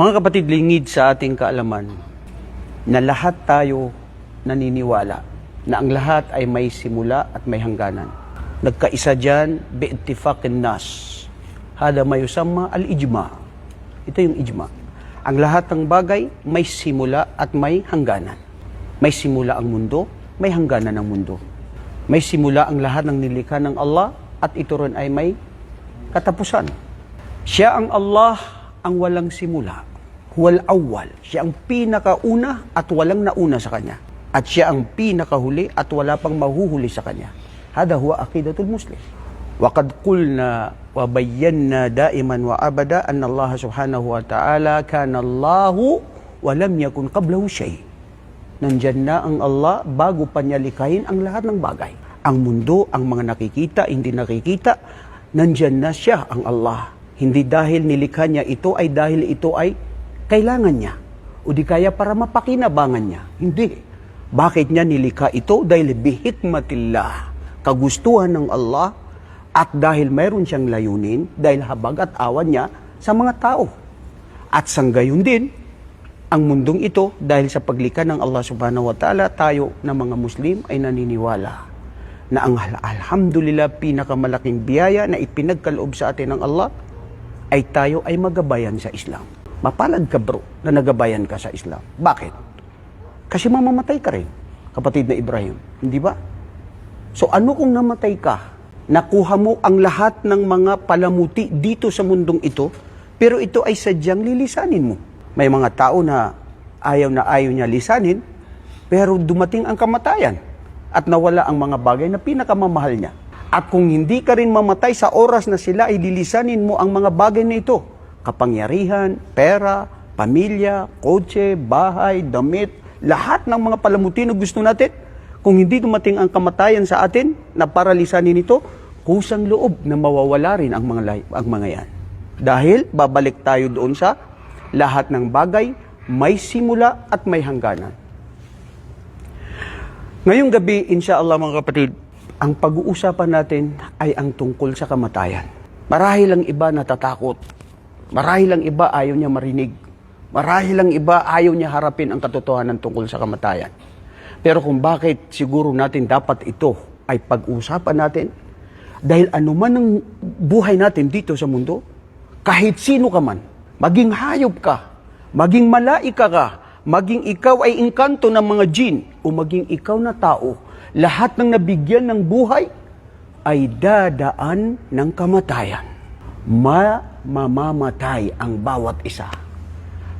Mga kapatid, lingid sa ating kaalaman na lahat tayo naniniwala na ang lahat ay may simula at may hangganan. Nagkaisa dyan, bi'ittifaqin nas. Hada may usama al-ijma. Ito yung ijma. Ang lahat ng bagay may simula at may hangganan. May simula ang mundo, may hangganan ang mundo. May simula ang lahat ng nilikha ng Allah at ito rin ay may katapusan. Siya ang Allah ang walang simula Huwal awwal. Siya ang pinakauna at walang nauna sa Kanya. At siya ang pinakahuli at wala pang mahuhuli sa Kanya. Hada huwa aqidatul muslim. وقد قلنا وبينا دائما وابدا ان الله سبحانه وتعالى كان الله ولم يكن قبله شيء. Nandyan na ang Allah bago pa niya likhain ang lahat ng bagay. Ang mundo, ang mga nakikita, hindi nakikita, nandyan na siya ang Allah. Hindi dahil nilikha niya ito ay dahil ito ay kailangan niya. O di kaya para mapakinabangan niya. Hindi. Bakit niya nilikha ito? Dahil bihikmatillah. Kagustuhan ng Allah at dahil mayroon siyang layunin, dahil habag at awan niya sa mga tao. At sanggayon din, ang mundong ito, dahil sa paglikha ng Allah subhanahu wa ta'ala, tayo na mga Muslim ay naniniwala na ang al- alhamdulillah pinakamalaking biyaya na ipinagkaloob sa atin ng Allah ay tayo ay magabayan sa Islam. Mapalad ka bro na nagabayan ka sa Islam. Bakit? Kasi mamamatay ka rin, kapatid na Ibrahim. Hindi ba? So ano kung namatay ka? Nakuha mo ang lahat ng mga palamuti dito sa mundong ito, pero ito ay sadyang lilisanin mo. May mga tao na ayaw na ayaw niya lisanin, pero dumating ang kamatayan at nawala ang mga bagay na pinakamamahal niya. At kung hindi ka rin mamatay sa oras na sila ay lilisanin mo ang mga bagay na ito, kapangyarihan, pera, pamilya, kotse, bahay, damit, lahat ng mga palamuti na gusto natin, kung hindi dumating ang kamatayan sa atin na paralisanin ito, kusang loob na mawawala rin ang mga, ang mga yan. Dahil babalik tayo doon sa lahat ng bagay may simula at may hangganan. Ngayong gabi, insya Allah mga kapatid, ang pag-uusapan natin ay ang tungkol sa kamatayan. Marahil ang iba natatakot. Marahil ang iba ayaw niya marinig. Marahil ang iba ayaw niya harapin ang katotohanan tungkol sa kamatayan. Pero kung bakit siguro natin dapat ito ay pag-usapan natin, dahil anuman ang buhay natin dito sa mundo, kahit sino ka man, maging hayop ka, maging malaika ka, maging ikaw ay engkanto ng mga jin, o maging ikaw na tao, lahat ng nabigyan ng buhay ay dadaan ng kamatayan. Ma mamamatay ang bawat isa.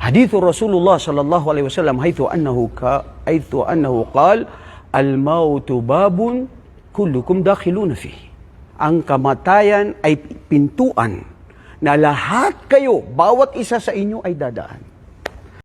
Hadith Rasulullah sallallahu alaihi wasallam haythu annahu ka haythu annahu qal al mautu babun kullukum dakhiluna fihi. Ang kamatayan ay pintuan na lahat kayo, bawat isa sa inyo ay dadaan.